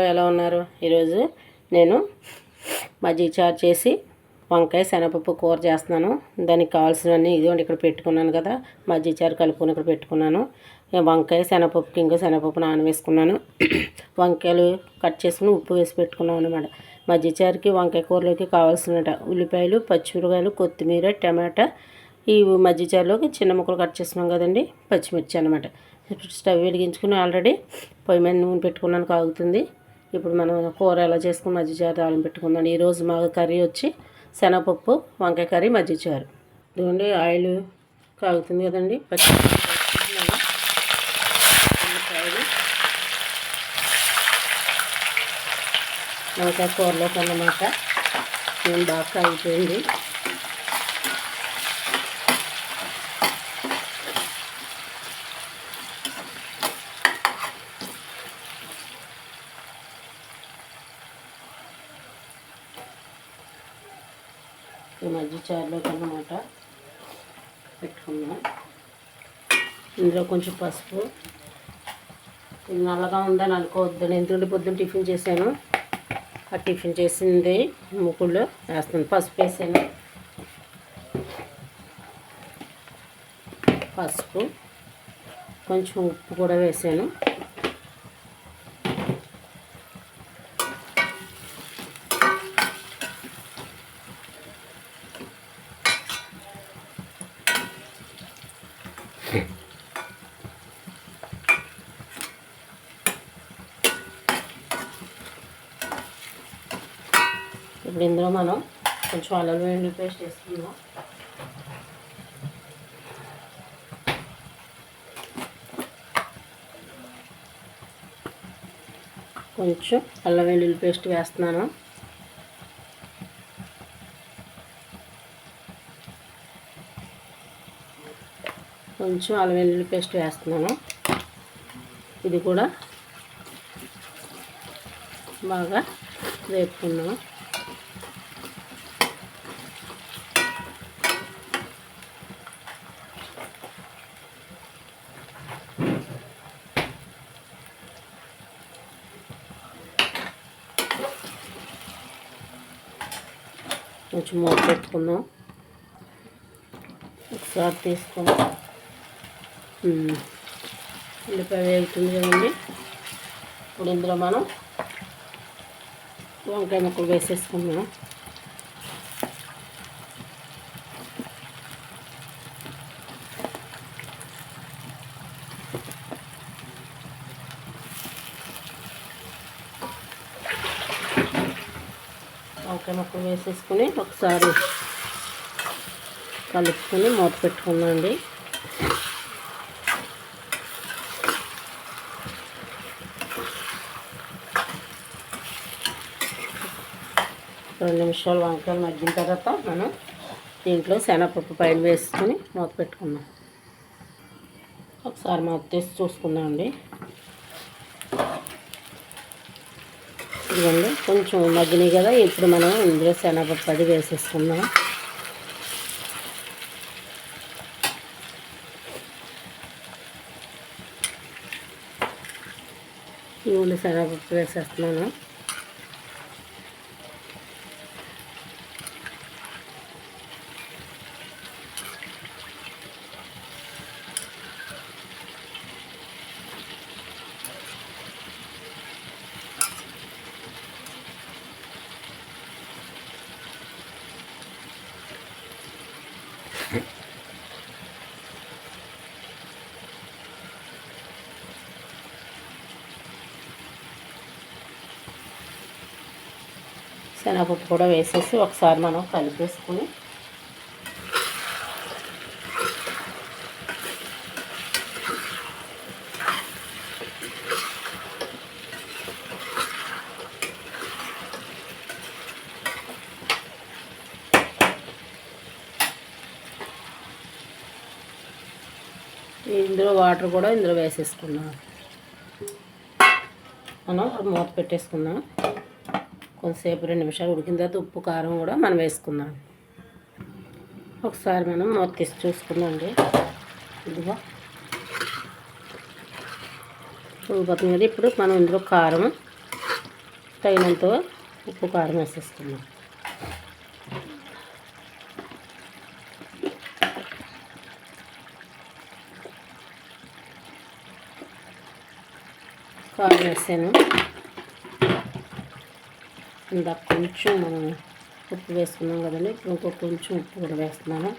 ఎలా ఉన్నారు? ఈరోజు నేను మజ్జిగ చారు చేసి వంకాయ శనగపప్పు కూర చేస్తున్నాను. దానికి కావాల్సినవన్నీ ఇదిగోండి ఇక్కడ పెట్టుకున్నాను కదా. మజ్జిగ చారు కలుపుకొని ఇక్కడ పెట్టుకున్నాను. వంకాయ శనగపప్పుకి ఇంకా శనగపప్పు నానవేసుకున్నాను వంకాయలు కట్ చేసుకుని ఉప్పు వేసి పెట్టుకున్నాను అనమాట మజ్జిగ చారుకి వంకాయ కూరలోకి కావాల్సినట ఉల్లిపాయలు పచ్చిమిరకాయలు కొత్తిమీర టమాటా ఈ మజ్జిగ చారులోకి చిన్న ముక్కలు కట్ చేస్తున్నాం కదండి. పచ్చిమిర్చి అనమాట స్టవ్ వెలిగించుకుని ఆల్రెడీ పొయ్యి మీద నూనె పెట్టుకున్నాను కాగుతుంది. ఇప్పుడు మనం కూర ఎలా చేసుకుని మజ్జిచారు తాళం పెట్టుకుందాం. ఈరోజు మా కర్రీ వచ్చి శనగపప్పు వంకాయ కర్రీ మజ్జిచారు ఇదిగోండి ఆయిల్ కాగుతుంది కదండి. పచ్చి వంకాయ కూరలోకి అన్నమాట. నేను బాగా కాగిపోయింది. ఈ మధ్య చారులోకి అన్నమాట పెట్టుకున్నాం ఇందులో కొంచెం పసుపు. ఇది నల్లగా ఉందని అనుకోవద్దు. ఎందుకంటే పొద్దున్న టిఫిన్ చేశాను. ఆ టిఫిన్ చేసింది ముక్కుల్లో వేస్తుంది. పసుపు వేసాను. పసుపు. కొంచెం ఉప్పు కూడా వేసాను ఇప్పుడు ఇందులో మనం కొంచెం అల్లం వెల్లుల్లి పేస్ట్ వేసుకుందాం. కొంచెం అల్లం వెల్లుల్లి పేస్ట్ వేస్తున్నాను. కొంచెం అల్లం వెల్లుల్లి పేస్ట్ వేస్తున్నాను. ఇది కూడా బాగా వేపుకున్నాను కొంచెం మూత పెట్టుకుందాం. ఒకసారి తీసుకుందాం ఉల్లిపాయ వేగుతుంది కదండి. ఇప్పుడు ఇందులో మనం వంకాయ ముక్కలు వేసేసుకుందాం. వంకాయ ముక్కలు వేసేసుకుని ఒకసారి కలుపుకొని మూత పెట్టుకున్నాండి రెండు నిమిషాలు వంకాయలు మగ్గిన తర్వాత మనం దీంట్లో శనగపప్పు పైన వేసుకొని మూత పెట్టుకుందాం. ఒకసారి మూత తీసి చూసుకుందాం అండి ఇదిగోండి కొంచెం మగ్గినాయి కదా ఇప్పుడు మనం ఇందులో శనగపప్పు అది వేసేసుకుందాం. నూనె శనగపప్పు వేసేస్తున్నాను. శనగపప్పు కూడా వేసేసి ఒకసారి మనం కలిపేసుకుని ఇందులో వాటర్ కూడా ఇందులో వేసేసుకున్నాం మనం మూత పెట్టేసుకుందాం. కొంతసేపు రెండు నిమిషాలు ఉడికిన తర్వాత ఉప్పు కారం కూడా మనం వేసుకుందాం. ఒకసారి మనం మూత తీసి చూసుకుందామండి. ఇదిగో. ఉడిపోతుంది కదా ఇప్పుడు మనం ఇందులో కారం తగినంత ఉప్పు కారం వేసేస్తున్నాం కారం వేసాను. ఇందాక కొంచెం మనం ఉప్పు వేసుకున్నాం కదండి. ఇప్పుడు ఇంకో కొంచెం ఉప్పు కూడా వేస్తున్నాను.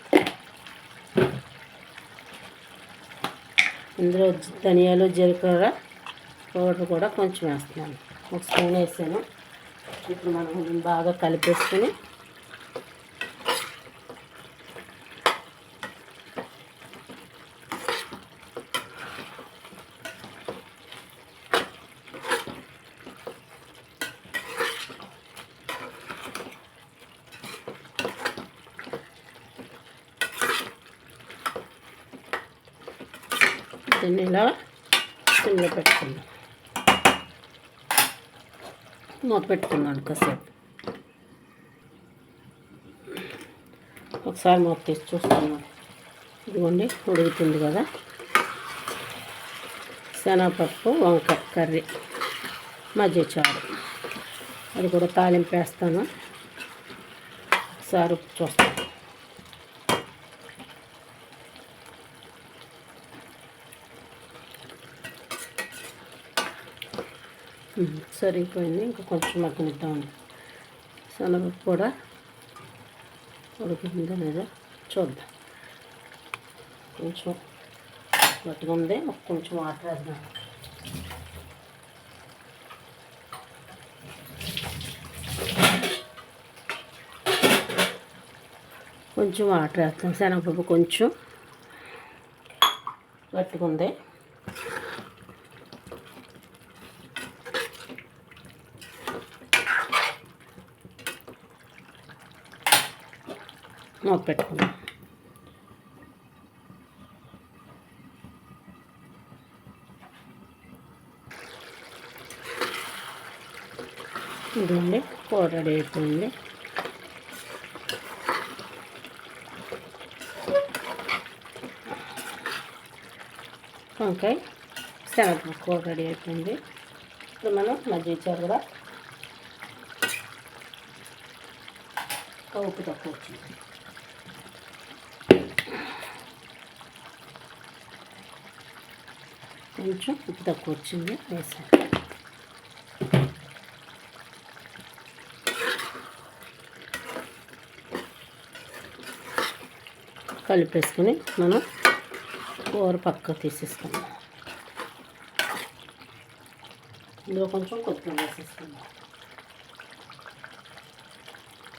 ఇందులో ధనియాలు జీలకర్ర పౌడర్ కూడా కొంచెం వేస్తున్నాను. ఒక స్పూన్ వేసాను. ఇప్పుడు మనం బాగా కలిపేసుకుని దీన్ని ఇలా సిమ్లో పెట్టుకుందాం. మూత పెట్టుకున్నాను కాసేపు. ఒకసారి మూత తీసి చూస్తున్నాను ఇదిగోండి ఉడుకుతుంది కదా. శనగపప్పు వంకాయ కర్రీ మజ్జిగ చారు. అది కూడా తాలింపు వేస్తాను. ఒకసారి చూస్తాను. సరిపోయింది. ఇంకా కొంచెం మగ్గనిద్దామండి శనగపప్పు కూడా ఉడికిందో లేదో చూద్దాం. కొంచెం గట్టిగా ఉంది. కొంచెం వాటర్ వేద్దాం. కొంచెం వాటర్ వేస్తాం. శనగపప్పు కొంచెం గట్టిగా మూత పెట్టుకుందాం ఇదండి కూర రెడీ అయిపోయింది. వంకాయ శనగ కూర రెడీ అయిపోయింది. ఇప్పుడు మనం మజ్జిగ చారు కూడా ఉప్పు తక్కువ వచ్చింది. కొంచెం ఉప్పు తక్కువ వచ్చింది వేసాను. కలిపేసుకుని మనం కూర పక్క తీసేసుకుందాం. ఇందులో కొంచెం కొత్తిమీర వేసేసుకుందాం.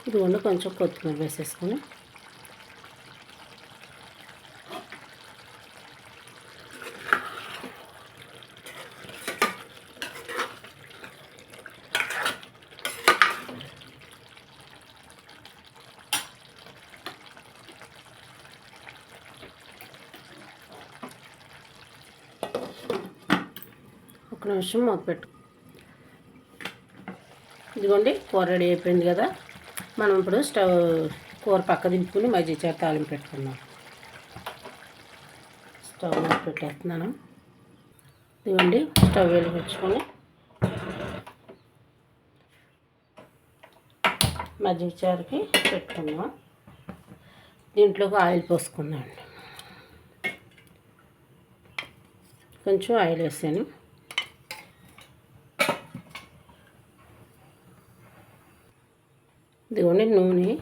ఇది కొంచెం కొత్తిమీర వేసేసుకుని ఒక నిమిషం మూత పెట్టు. ఇదిగోండి కూర రెడీ అయిపోయింది కదా. మనం ఇప్పుడు స్టవ్ కూర పక్క దింపుకుని మజ్జిగ చేత తాలింపు పెట్టుకున్నాం స్టవ్ మీద పెట్టేస్తున్నాను. ఇదిగోండి స్టవ్ వెలిగించుకొని మజ్జిగ చారుకి పెట్టుకున్నాం దీంట్లోకి ఆయిల్ పోసుకున్నాం అండి కొంచెం ఆయిల్ వేసాను. ఇదిగోండి నూనె.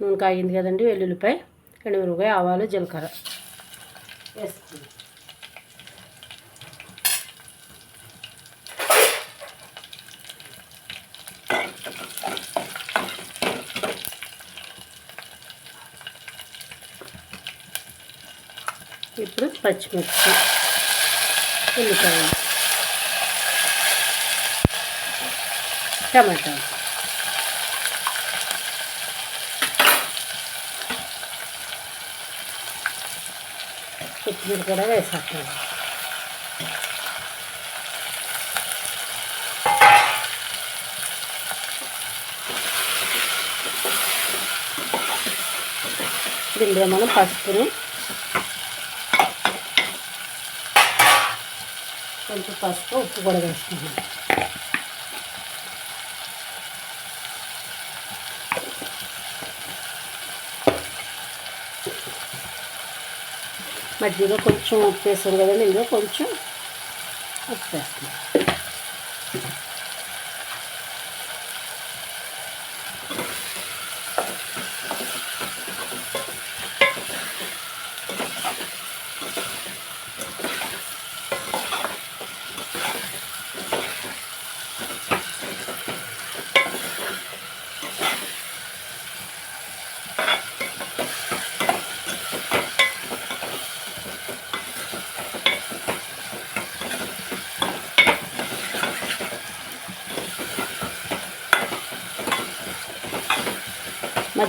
నూనె కాగింది కదండి వెల్లుల్లిపాయ ఎండుమిరపకాయ ఆవాలు జీలకర్ర. వేసుకుంది ఇప్పుడు పచ్చిమిర్చి ఉల్లిపాయ టమాటా. కొత్తిమీర కూడా వేసేస్తాను దీంట్లో మనం పసుపుని కొంచెం పసుపు ఉప్పు కూడా వేసుకుంటాం మధ్యలో కొంచెం ఉప్పు వేసాను కదండి ఇందులో కొంచెం ఉప్పు వేస్తున్నాను.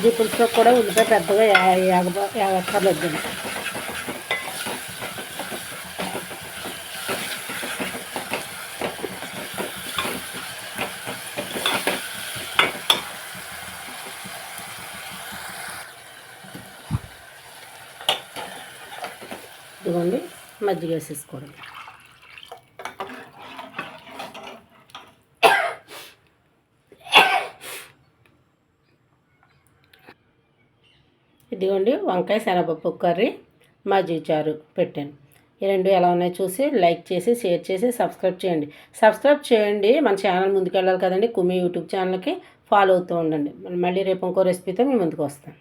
ఈ పులుసులో కూడా ఉల్లిపాయ పెద్దగా ఏగక్కర్లేదు ఇదిగోండి మజ్జిగ వేసేసుకోవడం. ఇదిగోండి వంకాయ శనగపప్పు కర్రీ మజ్జిగ చారు పెట్టాను. ఈ రెండు ఎలా ఉన్నాయో చూసి లైక్ చేసి షేర్ చేసి సబ్స్క్రైబ్ చేయండి. సబ్స్క్రైబ్ చేయండి. మన ఛానల్ ముందుకు వెళ్ళాలి కదండి కుమి యూట్యూబ్ ఛానల్కి ఫాలో అవుతూ ఉండండి. మళ్ళీ రేపు ఇంకో రెసిపీతో మీ ముందుకు వస్తాను.